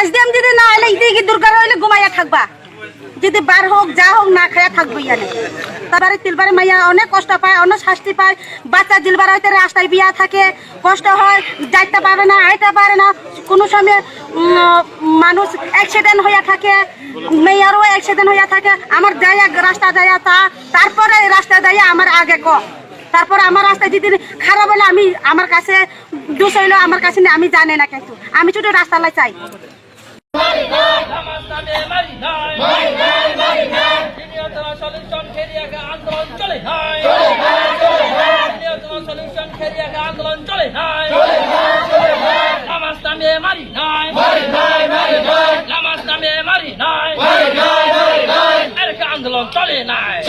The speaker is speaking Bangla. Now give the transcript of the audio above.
এসডিএম যদি না এলে ইতে কি দরকার হইলে ঘুমাইয়া থাকবা? যদি বার হোক, যা হোক, না খাইয়া থাকব ইয়ানে। তারপরে তিলবারে মাইয়া অনেক কষ্ট পায়, অনেক শাস্তি পায়। বাচ্চা দিলবার হইতে রাস্তায় বিয়া থাকে, কষ্ট হয়, যাইতে পারে না, আইতে পারে না। কোনো সময় মানুষ অ্যাক্সিডেন্ট হইয়া থাকে, মেয়ারও অ্যাক্সিডেন্ট হইয়া থাকে, আমার যাইয়া রাস্তা যাইয়া তা, তারপরে রাস্তা যাইয়া আমার আগে ক। তারপর আমার রাস্তায় যদি খারাপ হলে আমি আমার কাছে, দোষ হইল আমার কাছে আমি জানি না কিন্তু, আমি শুধু রাস্তায় চাই। আন্দোলন চলে 到这里来。